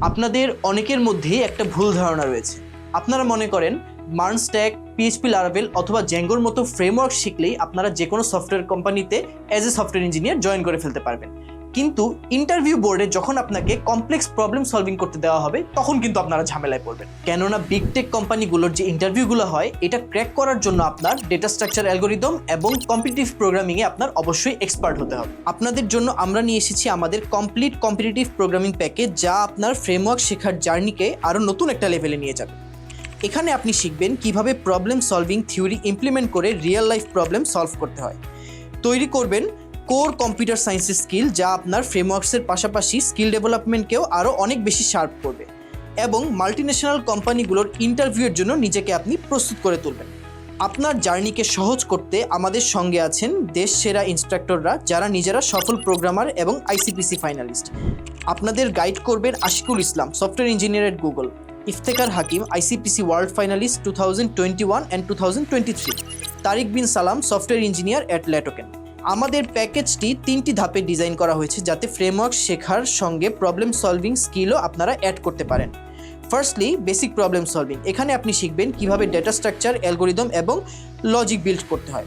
আপনাদের অনেকের মধ্যেই একটা ভুল ধারণা রয়েছে। আপনারা মনে করেন মার্নস্ট্যাক পিএইচপি লারাভেল অথবা জ্যাঙ্গোর মতো ফ্রেমওয়ার্ক শিখলেই আপনারা যে কোনো সফটওয়্যার কোম্পানিতে as a software engineer join করে ফেলতে পারবেন। কিন্তু ইন্টারভিউ বোর্ডে যখন আপনাকে কমপ্লেক্স প্রবলেম সলভিং করতে দেওয়া হবে, তখন কিন্তু আপনারা ঝামেলায় পড়বেন। কেননা বিগ টেক কোম্পানিগুলোর যে ইন্টারভিউগুলো হয়, এটা ক্র্যাক করার জন্য আপনার ডেটা স্ট্রাকচার অ্যালগোরিদম এবং কম্পিটিটিভ প্রোগ্রামিংয়ে আপনার অবশ্যই এক্সপার্ট হতে হবে। আপনাদের জন্য আমরা নিয়ে এসেছি আমাদের কমপ্লিট কম্পিটিটিভ প্রোগ্রামিং প্যাকেজ যা আপনার ফ্রেমওয়ার্ক শেখার জার্নিকে আরও নতুন একটা লেভেলে নিয়ে যাবে। এখানে আপনি শিখবেন কীভাবে প্রবলেম সলভিং থিওরি ইমপ্লিমেন্ট করে রিয়েল লাইফ প্রবলেম সলভ করতে হয়। তৈরি করবেন কোর কম্পিউটার সায়েন্সের স্কিল যা আপনার ফ্রেমওয়ার্কসের পাশাপাশি স্কিল ডেভেলপমেন্টকেও আরও অনেক বেশি শার্প করবে এবং মাল্টিন্যাশনাল কোম্পানিগুলোর ইন্টারভিউয়ের জন্য নিজেকে আপনি প্রস্তুত করে তুলবেন। আপনার জার্নিকে সহজ করতে আমাদের সঙ্গে আছেন দেশ সেরা ইনস্ট্রাক্টররা যারা নিজেরা সফল প্রোগ্রামার এবং আইসিপিসি ফাইনালিস্ট। আপনাদের গাইড করবেন Ashikul Islam, software engineer at Google Iftekhar Hakim, ICPC world finalist two thousand twenty one and two thousand twenty three, Tariq Bin Salam, software engineer at ল্যাটোকেন আমাদের প্যাকেজটি তিনটি ধাপে ডিজাইন করা হয়েছে যাতে ফ্রেমওয়ার্ক শেখার সঙ্গে প্রবলেম সলভিং স্কিলও আপনারা অ্যাড করতে পারেন। ফার্স্টলি বেসিক প্রবলেম সলভিং এখানে আপনি শিখবেন কীভাবে ডেটা স্ট্রাকচার অ্যালগোরিদম এবং লজিক বিল্ড করতে হয়।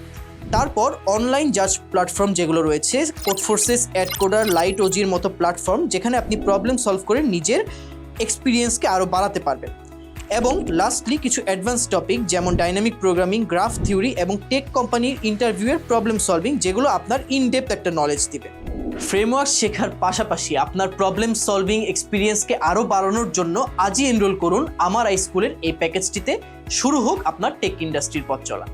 তারপর অনলাইন জাজ প্ল্যাটফর্ম যেগুলো রয়েছে কোডফোর্সেস অ্যাড কোডার লাইট ওজির মতো প্ল্যাটফর্ম যেখানে আপনি প্রবলেম সলভ করে নিজের এক্সপিরিয়েন্সকে আরও বাড়াতে পারবেন। এবং লাস্টলি কিছু অ্যাডভান্স টপিক যেমন ডাইনামিক প্রোগ্রামিং গ্রাফ থিওরি এবং টেক কোম্পানির ইন্টারভিউয়ের প্রবলেম সলভিং যেগুলো আপনার ইনডেপথ একটা নলেজ দিবে। ফ্রেমওয়ার্ক শেখার পাশাপাশি আপনার প্রবলেম সলভিং এক্সপিরিয়েন্সকে আরও বাড়ানোর জন্য আজই এনরোল করুন আমার স্কুলের এই প্যাকেজটিতে শুরু হোক আপনার টেক ইন্ডাস্ট্রির পথ চলা।